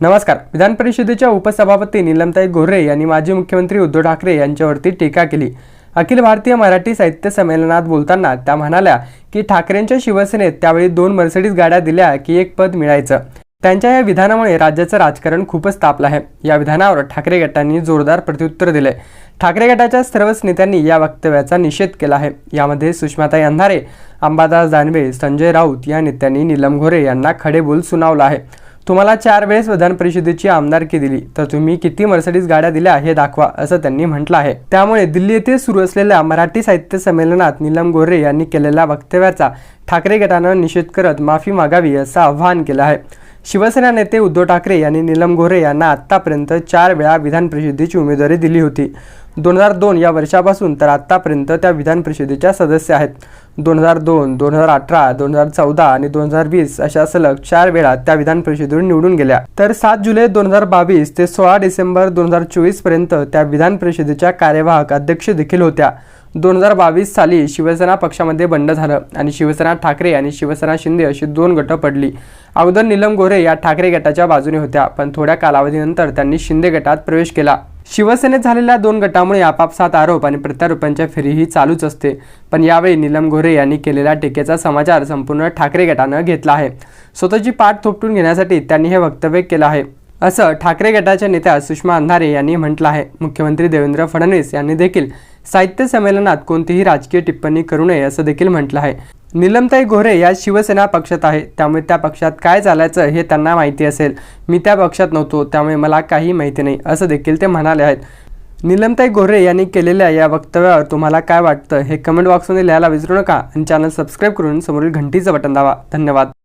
नमस्कार. विधान परिषदेच्या उपसभापती निलमताई गोऱ्हे यांनी माजी मुख्यमंत्री उद्धव ठाकरे यांच्यावरती टीका केली. अखिल भारतीय मराठी साहित्य संमेलनात बोलताना त्या म्हणाल्या की ठाकरेंच्या शिवसेनेत त्यावेळी दोन मर्सिडीज गाड्या दिल्या की एक पद मिळायचं. त्यांच्या या विधानामुळे राज्याचं राजकारण खूपच तापलं आहे. या विधानावर ठाकरे गटांनी जोरदार प्रत्युत्तर दिले. ठाकरे गटाच्या सर्वच नेत्यांनी या वक्तव्याचा निषेध केला आहे. यामध्ये सुषमाताई अंधारे अंबादास दानवे संजय राऊत या नेत्यांनी नीलम गोरे यांना खडे बोल सुनावलं आहे. तुम्हाला चार वेळेस विधान परिषदेची आमदारकी दिली तर तुम्ही किती मर्सिडीज गाड्या दिल्या हे दाखवा असं त्यांनी म्हटलं आहे. त्यामुळे दिल्ली येथे सुरू असलेल्या मराठी साहित्य संमेलनात नीलम गोरे यांनी केलेल्या वक्तव्याचा ठाकरे गटानं निषेध करत माफी मागावी असं आवाहन केलं आहे. शिवसेना नेते उद्धव ठाकरे यांनी नीलम गोरे यांना आत्तापर्यंत चार वेळा विधान परिषदेची उमेदवारी दिली होती. दोन हजार दोन या वर्षापासून तर आत्तापर्यंत त्या विधान परिषदेच्या सदस्य आहेत. दोन हजार दोन दोन हजार अठरा दोन हजार चौदा आणि दोन हजार वीस अशा सलग चार वेळा त्या विधान परिषदेवरून निवडून गेल्या. तर सात जुलै दोन हजार बावीस ते सोळा डिसेंबर दोन हजार चोवीसपर्यंत त्या विधान परिषदेच्या कार्यवाहक अध्यक्ष देखील होत्या. दोन हजार बावीस साली शिवसेना पक्षामध्ये बंड झालं आणि शिवसेना ठाकरे आणि शिवसेना शिंदे अशी दोन गट पडली. अगोदर नीलम गोरे या ठाकरे गटाच्या बाजूने होत्या पण थोड्या कालावधीनंतर त्यांनी शिंदे गटात प्रवेश केला. शिवसेनेत झालेल्या दोन गटामुळे आपापसात आरोप आणि प्रत्यारोपांच्या फेरीही चालूच असते. पण यावेळी नीलम गोरे यांनी केलेल्या टीकेचा समाचार संपूर्ण ठाकरे गटानं घेतला आहे. स्वतःची पाठ थोपटून घेण्यासाठी त्यांनी हे वक्तव्य केलं आहे. असं ठाकरे गटाच्या नेत्या सुषमा अंधारे यांनी म्हटलं आहे. मुख्यमंत्री देवेंद्र फडणवीस यांनी देखील साहित्य संमेलनात कोणतीही राजकीय टिप्पणी करू नये असं देखील म्हटलं आहे. निलमताई गोरे या शिवसेना पक्षात आहे. त्यामुळे त्या पक्षात काय चालायचं हे त्यांना माहिती असेल. मी त्या पक्षात नव्हतो त्यामुळे मला काही माहिती नाही असं देखील ते म्हणाले आहेत. निलमताई गोरे यांनी केलेल्या या वक्तव्यावर तुम्हाला काय वाटतं हे कमेंट बॉक्समध्ये लिहायला विसरू नका आणि चॅनल सबस्क्राईब करून समोरील घंटीचं बटन दावा धन्यवाद.